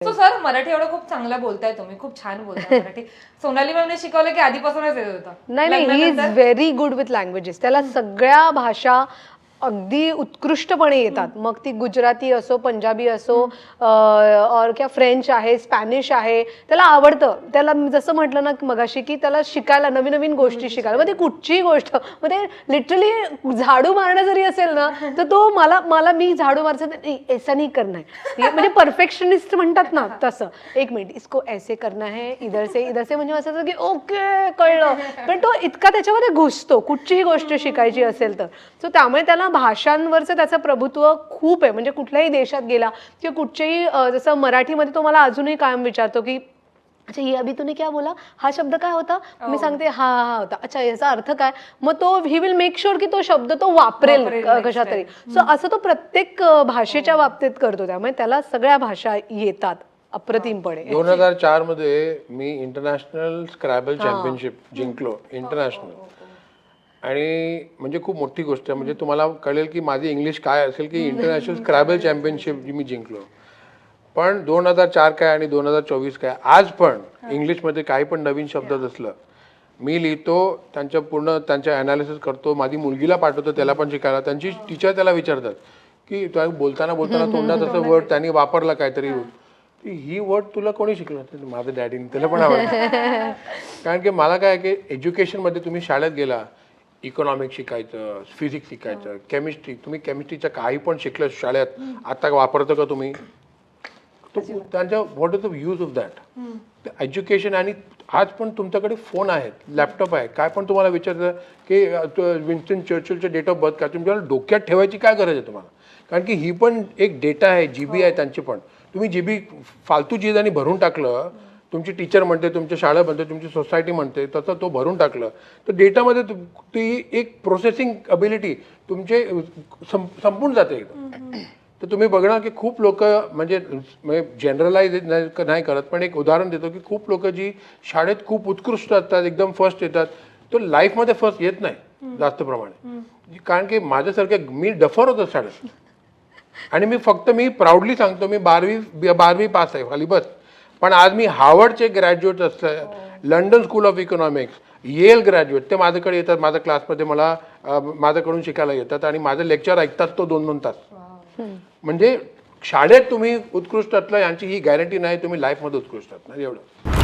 So sir Marathi एवढं खूप चांगलं बोलताय तुम्ही. खूप छान बोलताय मराठी. सोनाली मॅमने शिकवलं की आधीपासूनच येत होतं. नाही नाही he is very good with languages त्याला सगळ्या भाषा अगदी उत्कृष्टपणे येतात. मग ती गुजराती असो पंजाबी असो और क्या फ्रेंच आहे स्पॅनिश आहे त्याला आवडतं. त्याला जसं म्हटलं ना मगाशी की त्याला शिकायला नवीन नवीन गोष्टी शिकायला. मग ते कुठचीही गोष्ट मग ते लिटरली झाडू मारणं जरी असेल ना तर तो मला मला मी झाडू मारचं ते, "नाही, ऐसा नाही करना है म्हणजे परफेक्शनिस्ट म्हणतात ना तसं. एक मिनिट इसको ऐसे करना है इधर से इधर से म्हणजे असं की ओके कळलं. पण तो इतका त्याच्यामध्ये घुसतो कुठचीही गोष्ट शिकायची असेल तर. सो त्यामुळे त्याला भाषांवरचं त्याचं प्रभुत्व खूप आहे. म्हणजे कुठल्याही देशात गेला किंवा कुठच्याही जसं मराठीमध्ये तो मला अजूनही कायम विचारतो की अच्छा ये अभी तूने क्या बोला? हा शब्द काय होता? मी सांगते हा हा हा होता. अच्छा याचा अर्थ काय? मग तो ही विल मेक शुअर की तो शब्द तो वापरेल कशा तरी सो असं तो प्रत्येक भाषेच्या बाबतीत करतो. त्यामुळे त्याला सगळ्या भाषा येतात अप्रतिमपणे. दोन हजार चारमध्ये मी इंटरनॅशनल स्क्रॅबल चॅम्पियनशिप जिंकलो इंटरनॅशनल आणि म्हणजे खूप मोठी गोष्ट आहे. म्हणजे तुम्हाला कळेल की माझी इंग्लिश काय असेल की इंटरनॅशनल स्क्रॅबल चॅम्पियनशिप जी मी जिंकलो. पण दोन हजार चार काय आणि दोन हजार चोवीस काय आज पण इंग्लिशमध्ये काही पण नवीन शब्द असलं मी लिहितो त्यांच्या पूर्ण त्यांच्या अनालिसिस करतो माझी मुलगीला पाठवतो त्याला पण शिकायला. त्यांची टीचर त्याला विचारतात की बोलताना बोलताना तोंडात असं वर्ड त्यांनी वापरला काहीतरी. ही. वर्ड तुला कोणी शिकलं? माझं डॅडीने त्याला पण आवडतं कारण की मला काय की एज्युकेशनमध्ये तुम्ही शाळेत गेला इकॉनॉमिक्स शिकायचं फिजिक्स शिकायचं केमिस्ट्री तुम्ही केमिस्ट्रीचं काही पण शिकलं शाळेत आता वापरतो का तुम्ही? तो त्यांच्या what is the use of that education आणि आज पण तुमच्याकडे फोन आहेत लॅपटॉप आहे. काय पण तुम्हाला विचारतं की विन्स्टन चर्चिलचं डेट ऑफ बर्थ काय तुमच्याला डोक्यात ठेवायची काय गरज आहे तुम्हाला? कारण की ही पण एक डेटा आहे जी बी आहे त्यांची पण. तुम्ही जी बी फालतू चीज आणि भरून टाकलं तुमची टीचर म्हणते तुमच्या शाळा म्हणते तुमची सोसायटी म्हणते तसं तो भरून टाकलं. तर डेटामध्ये ती एक प्रोसेसिंग अबिलिटी तुमचे सं- संपून जाते एकदम. तर तुम्ही बघणार की खूप लोक म्हणजे, म्हणजे जनरलाइज नाही करत पण एक उदाहरण देतो की खूप लोक जी शाळेत खूप उत्कृष्ट असतात एकदम फर्स्ट येतात तो लाईफमध्ये फर्स्ट येत नाही जास्त प्रमाणे. कारण की माझ्यासारखे मी डफर होतो शाळेत. आणि मी फक्त मी प्राऊडली सांगतो मी बारवी बारवी पास आहे खाली बस. पण आज मी हार्वर्डचे ग्रॅज्युएट असतात London school of economics Yale graduate ते माझ्याकडे येतात माझ्या क्लासमध्ये मला माझ्याकडून शिकायला येतात आणि माझं लेक्चर ऐकतात तो दोन दोन तास. म्हणजे शाळेत तुम्ही उत्कृष्ट असलं यांची ही गॅरंटी नाही तुम्ही लाईफमध्ये उत्कृष्ट असणार एवढं.